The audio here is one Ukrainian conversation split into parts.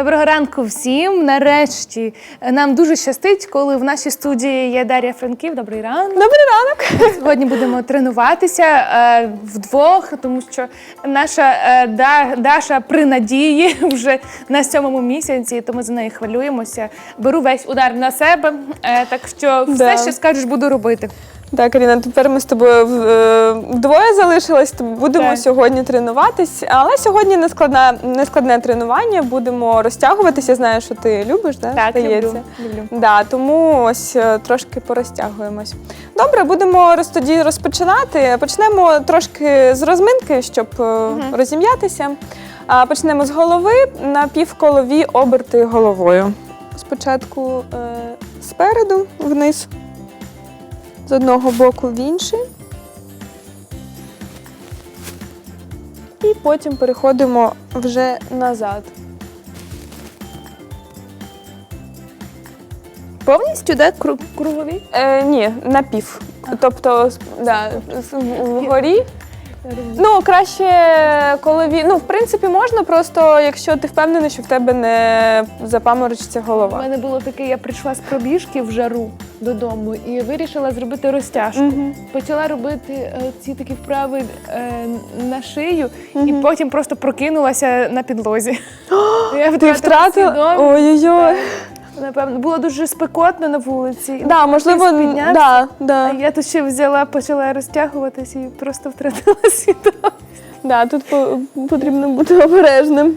Доброго ранку всім. Нарешті е, нам дуже щастить, коли в нашій студії є Дар'я Франків. Добрий ранок. Добрий ранок. Сьогодні будемо тренуватися е, вдвох, тому що наша е, Да- Даша при надії вже на сьомому місяці, тому за нею хвилюємося. Беру весь удар на себе, е, так що все, Да. що скажеш, буду робити. Так, Аріна, тепер ми з тобою е, вдвоє залишились, то будемо Так. сьогодні тренуватись. Але сьогодні не складне, не складне тренування, будемо розтягуватися. Знаю, що ти любиш, да? Так, люблю. люблю. Да, тому ось е, трошки порозтягуємось. Добре, будемо роз, тоді розпочинати. Почнемо трошки з розминки, щоб е, розім'ятися. А, Почнемо з голови на півколові оберти головою. Спочатку е, спереду вниз, з одного боку в інший. І потім переходимо вже назад. Повністю, так? круговий? Е, ні, на пів. Тобто, да, вгорі. Ну, краще, коли він. Ну, в принципі, можна, просто якщо ти впевнений, що в тебе не запаморочиться голова. У мене було таке, я прийшла з пробіжки в жару додому і вирішила зробити розтяжку. Мгм. Почала робити е, ці такі вправи е, на шию, і потім просто прокинулася на підлозі. Я Ти втратила? Ой-ой-ой. Напевно, було дуже спекотно на вулиці. Да, можливо, піднятися. да, А я тут ще взяла, почала розтягуватися і просто втратила свідомість. Да, тут по- потрібно бути обережним.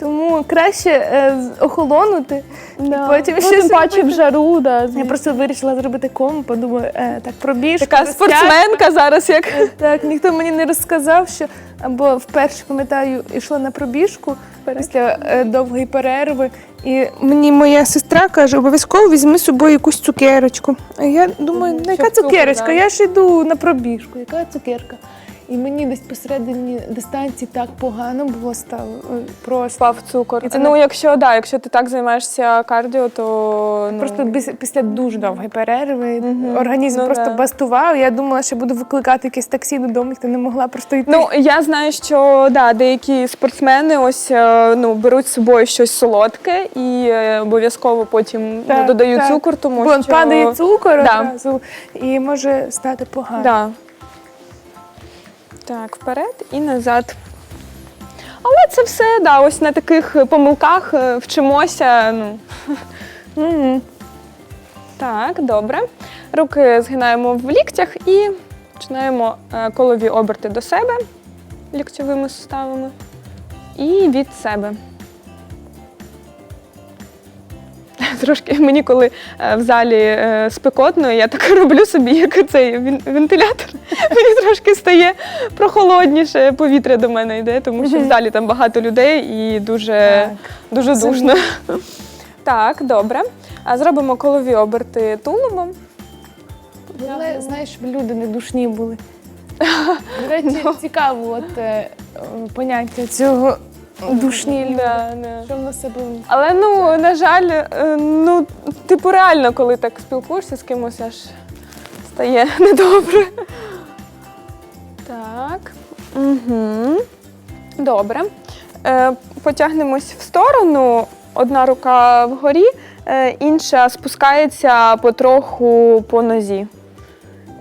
Тому краще е, з- охолонути. Да. потім ну, ще тим паче зробити. в жару, да. Я просто вирішила зробити кому, подумаю, е, так пробіжку. Така спортсменка зараз як. Так, ніхто мені не розказав, що або вперше пам'ятаю, йшла на пробіжку після е, довгої перерви. І мені моя сестра каже, обов'язково візьми з собою якусь цукерочку. А я думаю, ну яка щоб цукерочка? да. Я ж йду на пробіжку, яка цукерка? І мені десь посередині дистанції так погано було стало. е, Просто. Спав цукор. І це ну, не- якщо, да, якщо ти так займаєшся кардіо, то ну, Просто після дуже довгої перерви Мгм. організм Ну, просто да. бастував. Я думала, що буду викликати якесь таксі додому, і не могла просто йти. Ну, я знаю, що да, деякі спортсмени ось е, ну, беруть з собою щось солодке і е, обов'язково потім ну, додають так. цукор, тому Бо що падає цукор Да. одразу і може стати погано. Да. Так, вперед і назад. Але це все, да, ось на таких помилках е, вчимося. Ну. Так, добре. Руки згинаємо в ліктях і починаємо е, колові оберти до себе ліктьовими суставами і від себе. Трошки мені, коли е, в залі е, спекотно, я так роблю собі, як цей вентилятор. Мені трошки стає прохолодніше, повітря до мене йде, тому що в залі там багато людей і дуже, дуже душно. Так, добре. А зробимо колові оберти тулубом. Але знаєш, люди не душні були. До речі, цікаво, от е, поняття цього душні. Да, да. Що в нас себе Але ну, на жаль, е, ну, типу, реально, коли так спілкуєшся з кимось, аж стає недобре. Так. Угу. Добре. Е, потягнемось в сторону. Одна рука вгорі, е, інша спускається потроху по нозі.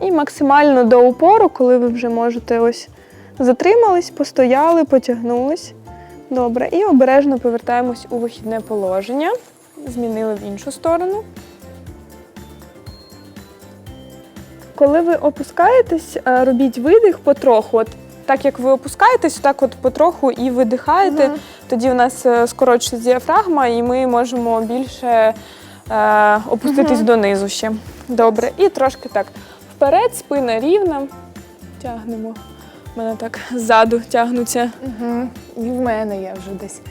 І максимально до упору, коли ви вже можете ось затримались, постояли, потягнулись. Добре, і обережно повертаємось у вихідне положення. Змінили в іншу сторону. Коли ви опускаєтесь, е, робіть видих потроху. От так як ви опускаєтесь, так от потроху і видихаєте. Мгм. Тоді у нас е, скорочується діафрагма, і ми можемо більше е, опуститись Мгм. донизу ще. Добре. І трошки так вперед, спина рівна. Тягнемо. У мене так ззаду тягнуться Угу. І в мене я вже десь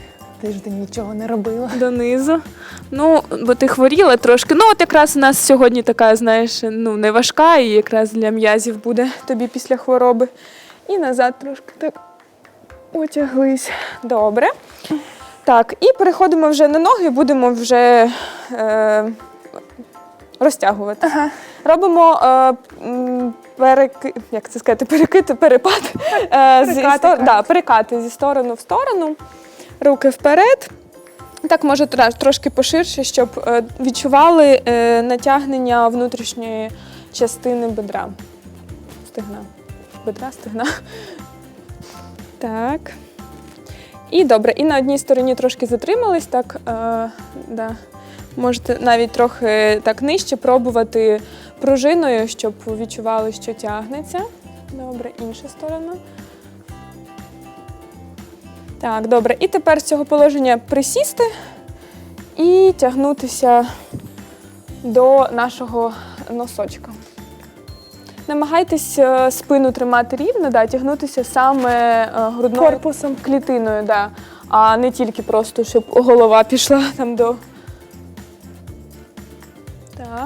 тиждень нічого не робила. донизу. Ну, бо ти хворіла трошки. Ну, от якраз у нас сьогодні така, знаєш, ну, не важка, і якраз для м'язів буде тобі після хвороби. І назад трошки так потяглись. Добре. Так, і переходимо вже на ноги, будемо вже е, розтягувати. Ага. Робимо е, м, переки... як це сказати, перекид, перепад. Е, зі Перекати, стор- да, перекати зі сторони в сторону. Руки вперед. Так, може трошки поширше, щоб е, відчували е, натягнення внутрішньої частини бедра. Стегна. Бедра, стегна. Так. І добре. І на одній стороні трошки затримались, так. Е, да. Можете навіть трохи так нижче пробувати пружиною, щоб відчували, що тягнеться. Добре, інша сторона. Так, добре. І тепер з цього положення присісти і тягнутися до нашого носочка. Намагайтесь е, спину тримати рівно, да, тягнутися саме е, грудною Корпусом. клітиною, да, а не тільки просто, щоб голова пішла там до.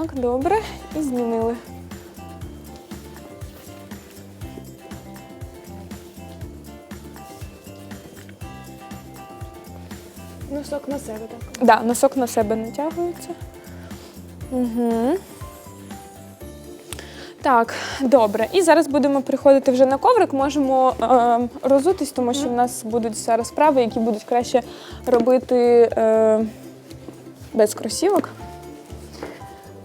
Так, добре. І змінили. Носок на себе так. Да, носок на себе натягується. Угу. Так, добре. І зараз будемо приходити вже на коврик. Можемо е, розутись, тому що в нас будуть зараз справи, які будуть краще робити е, без кросівок.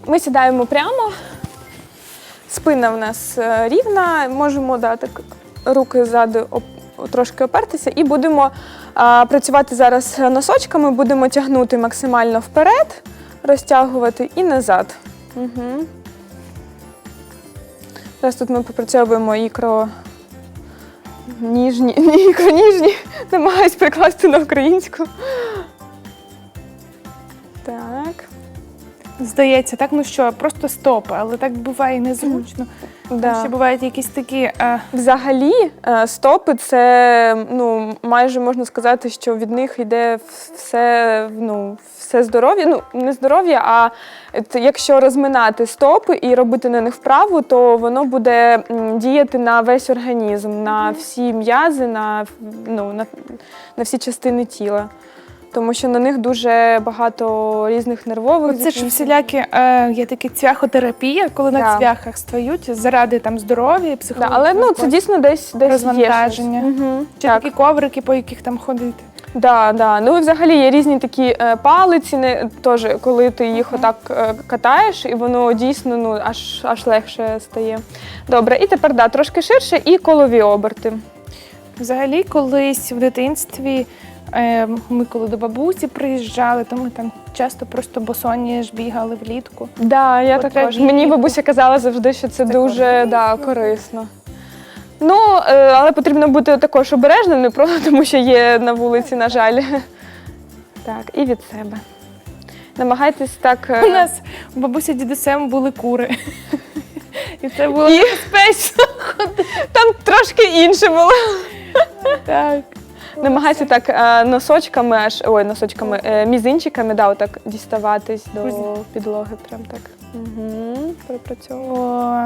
Ми сідаємо прямо, спина в нас е, рівна, можемо да, так, руки ззаду трошки опертися і будемо а, працювати зараз носочками, будемо тягнути максимально вперед, розтягувати і назад. Угу. Зараз тут ми попрацьовуємо ікро. Ніжні, ікро ніжні. Намагаюсь прикласти на українську. Здається, так, ну що, просто стопи, але так буває незручно. Да. Ще бувають якісь такі. е, Взагалі, е, стопи це ну, майже можна сказати, що від них йде все, ну, все здоров'я. Ну, не здоров'я, а от якщо розминати стопи і робити на них вправу, то воно буде м, діяти на весь організм, на всі м'язи, на, ну, на, на всі частини тіла. Тому що на них дуже багато різних нервових. Оце ж всілякі е, є такі цвяхотерапія, коли на Да. цвяхах стають заради там здоров'я і Да, психологічного. але ну, це дійсно десь, десь Розвантаження. Є. Угу, Чи такі коврики, по яких там ходити. Да, да. Ну і взагалі є різні такі е, палиці, не теж, коли ти їх отак е, катаєш, і воно дійсно ну аж аж легше стає. Добре, і тепер да, трошки ширше і колові оберти. Взагалі, колись в дитинстві ми коли до бабусі приїжджали, то ми там часто просто босоні ж бігали влітку. Да, я От також. Мені бабуся казала завжди, що це, Це дуже корисно. да, корисно. Ну, е, але потрібно бути також обережним, не просто тому що є на вулиці, на жаль. Так, і від себе. Намагайтесь так. е, У нас у бабусі дідусем були кури. І це було І- безпечно. Там трошки інше було. Так. Намагайся так е, носочками, аж ой, носочками, е, мізинчиками, да, отак діставатись до підлоги. Прям так. Угу. О,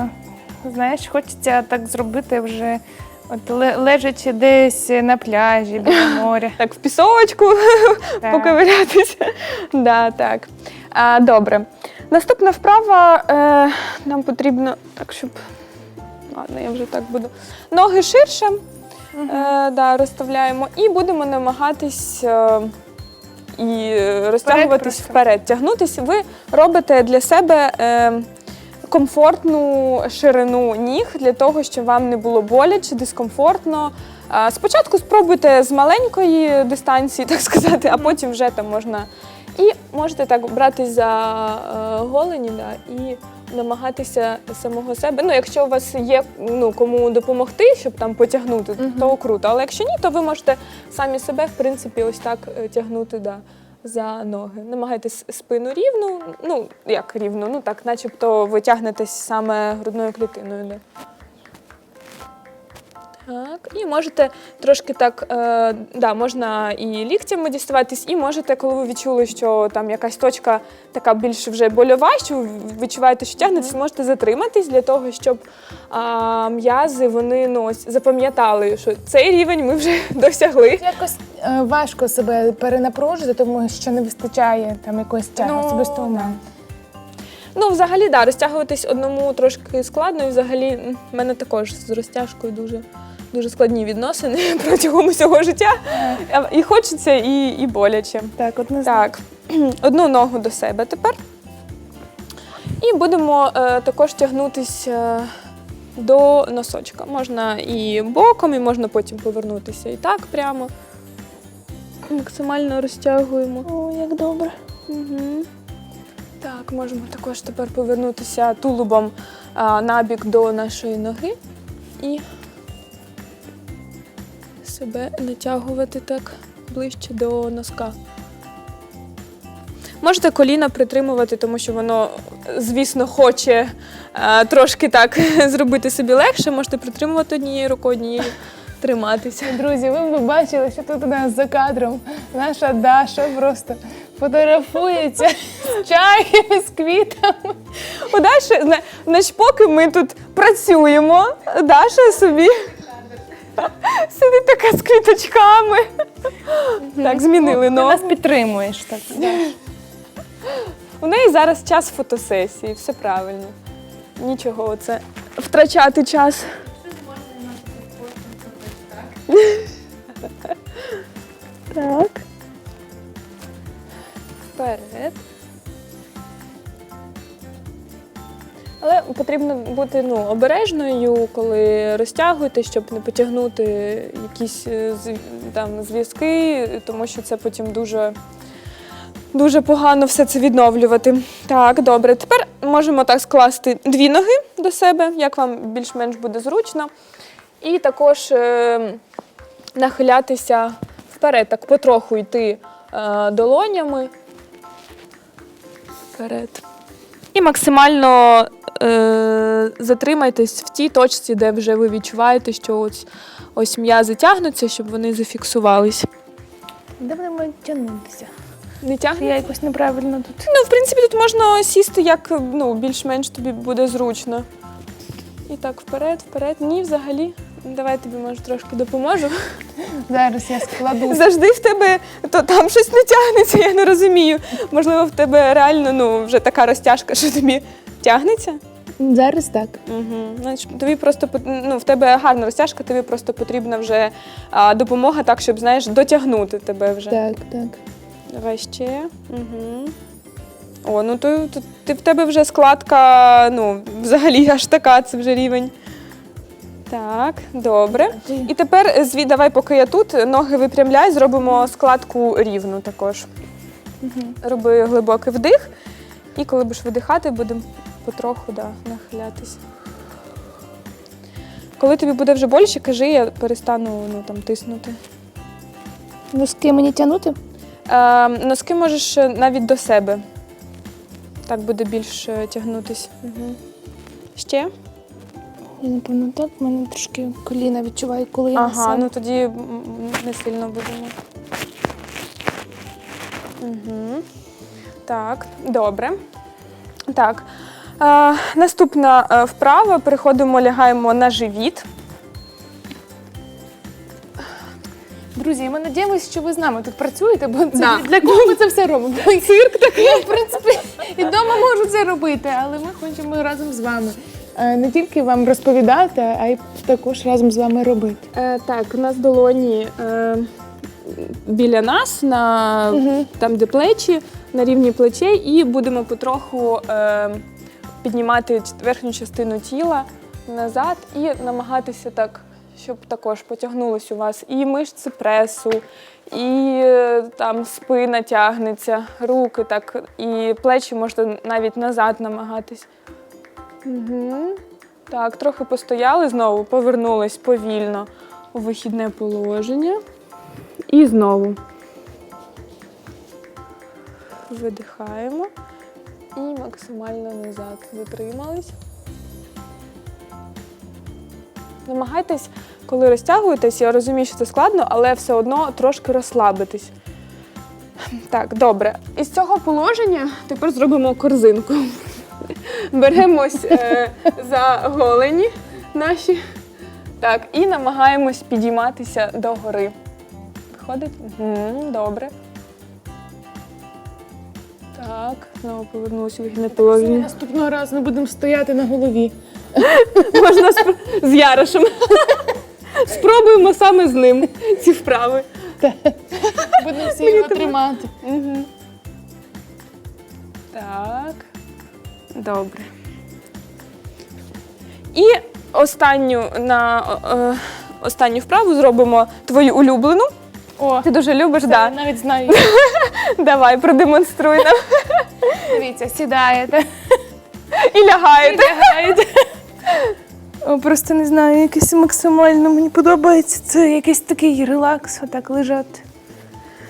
знаєш, хочеться так зробити вже, от ле- лежачи десь на пляжі біля моря. Так, в пісочку Так. поковирятися. Да, так. А, добре. Наступна вправа е, нам потрібно так, щоб. Ладно, я вже так буду. Ноги ширше. Е, да, розставляємо і будемо намагатись е, і розтягуватись просто. вперед, тягнутися. Ви робите для себе е, комфортну ширину ніг для того, щоб вам не було боляче, дискомфортно. Е, спочатку спробуйте з маленької дистанції, так сказати, а потім вже там можна. І можете так братись за е, голені да, і намагатися самого себе. Ну, якщо у вас є ну, кому допомогти, щоб там потягнути, Мгм. то круто. Але якщо ні, то ви можете самі себе, в принципі, ось так е, тягнути да, за ноги. Намагайтесь спину рівну, ну як рівну, ну так, начебто ви тягнетесь саме грудною клітиною. Да. Так, і можете трошки так, е, да, можна і ліктями діставатись, і можете, коли ви відчули, що там якась точка така більш вже больова, що ви відчуваєте, що тягнетесь, можете затриматись для того, щоб а, м'язи вони ну, ось запам'ятали, що цей рівень ми вже досягли. Якось е, важко себе перенапружити, тому що не вистачає там якоїсь тяги Ну, особисто у мене. Ну, взагалі, да, розтягуватись одному трошки складно, і взагалі м, в мене також з розтяжкою дуже дуже складні відносини протягом усього життя. І хочеться, і, і боляче. Так, одне Так, одну ногу до себе тепер. І будемо е, також тягнутися е, до носочка. Можна і боком, і можна потім повернутися і так прямо. Максимально розтягуємо. О, як добре. Угу. Так, можемо також тепер повернутися тулубом а, набік до нашої ноги і себе натягувати так ближче до носка. Можете коліна притримувати, тому що воно, звісно, хоче а, трошки так зробити собі легше. Можете притримувати однією рукою, однією триматися. Друзі, ви б бачили, що тут у нас за кадром наша Даша просто фотографується з чаєм, з квітами. У Даші, зна- значить, поки ми тут працюємо, Даша собі сидить така з квіточками. Так, змінили Ти нас ногу. підтримуєш так. У неї зараз час фотосесії, все правильно. Нічого оце втрачати час. Так. Вперед. Але потрібно бути ну, обережною, коли розтягуєте, щоб не потягнути якісь е, там, зв'язки, тому що це потім дуже, дуже погано все це відновлювати. Так, добре. Тепер можемо так скласти дві ноги до себе, як вам більш-менш буде зручно. І також е, нахилятися вперед, так потроху йти е, долонями. Вперед. І максимально е, затримайтесь в тій точці, де вже ви відчуваєте, що ось, ось м'язи тягнуться, щоб вони зафіксувались. Де будемо тягнутися? Не тягне? Я якось неправильно тут. Ну, в принципі, тут можна сісти як ну, більш-менш тобі буде зручно. І так, вперед, вперед. Ні, взагалі. Давай тобі може трошки допоможу. Зараз я складу. Завжди в тебе то там щось не тягнеться, я не розумію. Можливо, в тебе реально ну, вже така розтяжка, що тобі тягнеться. Зараз так. Угу. Значить, тобі просто пот- ну, в тебе гарна розтяжка, тобі просто потрібна вже а, допомога, так, щоб знаєш, дотягнути тебе вже. Так, так. Давай ще. Угу. О, ну то, то ти в тебе вже складка, ну, взагалі аж така, це вже рівень. Так, добре. І тепер е, зві, давай, поки я тут, ноги випрямляй, зробимо складку рівну також. Роби глибокий вдих. І коли будеш видихати, будемо потроху да, нахилятися. Коли тобі буде вже боляче, кажи, я перестану ну, там, тиснути. Носки мені тягнути? Е, носки можеш е, навіть до себе. Так буде більш е, тягнутись. Угу. Ще? Я напевно так, в мене трошки коліна відчуваю, коли я Ага, несу. ну тоді не сильно будемо. Угу. Так, добре. Так. Е, наступна е, вправа. Переходимо, лягаємо на живіт. Друзі, ми надіємося, що ви з нами тут працюєте, бо це Да. для кого ми це все робимо? Цирк такий, в принципі, і вдома можу це робити, але ми хочемо разом з вами. Е, Не тільки вам розповідати, а й також разом з вами робити. Е, так, у нас долоні е, біля нас, на, Мгм. там, де плечі, на рівні плечей, і будемо потроху е, піднімати верхню частину тіла назад і намагатися так, щоб також потягнулось у вас і мишці пресу, і е, там спина тягнеться, руки так, і плечі можна навіть назад намагатись. Угу. Так, трохи постояли знову, повернулись повільно у вихідне положення. І знову. Видихаємо. І максимально назад затримались. Намагайтесь, коли розтягуєтесь, я розумію, що це складно, але все одно трошки розслабитись. Так, добре. Із цього положення тепер зробимо корзинку. Беремось е, за голені наші. Так, і намагаємось підійматися до гори. Виходить? Угу, добре. Так, знову повернулися у вигідне положення. Наступного разу ми будемо стояти на голові. Можна з, з Ярошем. Спробуємо саме з ним ці вправи. Будемо всі його тримати. Так. Добре. І останню на е, останню вправу зробимо твою улюблену. О, Ти дуже любиш, це да. навіть знаю. Давай, продемонструй нам. Дивіться, сідаєте, І лягаєте. лягаєте. О, просто не знаю, якесь максимально мені подобається. Це якийсь такий релакс, отак лежати.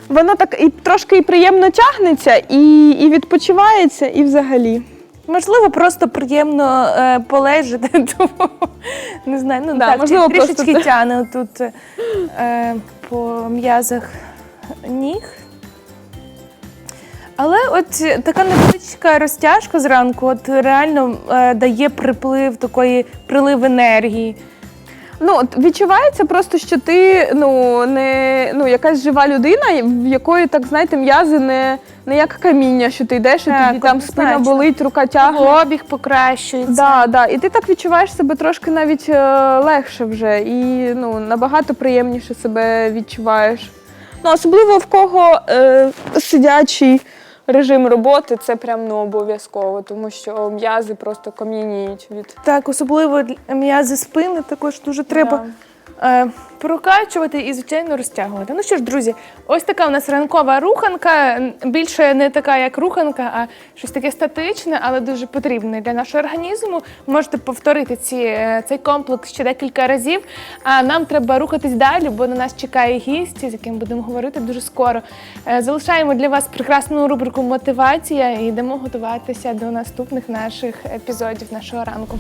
Воно так і трошки і приємно тягнеться, і, і відпочивається, і взагалі. Можливо, просто приємно е, полежати, тому не знаю, ну Да, так, можливо, трішечки просто це- тяне тут е, по м'язах ніг. Але от така невеличка розтяжка зранку от реально е, дає приплив такої прилив енергії. Ну, от відчувається просто, що ти ну, не ну, якась жива людина, в якої, так знаєте, м'язи не, не як каміння, що ти йдеш, і Так, тобі там спина однозначно. болить, рука тягне. Обіг покращується. Да, да. І ти так відчуваєш себе трошки навіть е, легше вже і ну, набагато приємніше себе відчуваєш. Ну, особливо в кого е, сидячий режим роботи, це прям ну, обов'язково, тому що м'язи просто кам'яніють від. Так, особливо м'язи спини також дуже треба. Е, прокачувати і, звичайно, розтягувати. Ну що ж, друзі, ось така у нас ранкова руханка. Більше не така, як руханка, а щось таке статичне, але дуже потрібне для нашого організму. Можете повторити ці, е, цей комплекс ще декілька разів. А нам треба рухатись далі, бо на нас чекає гість, з яким будемо говорити дуже скоро. Е, Залишаємо для вас прекрасну рубрику Мотивація і йдемо готуватися до наступних наших епізодів нашого ранку.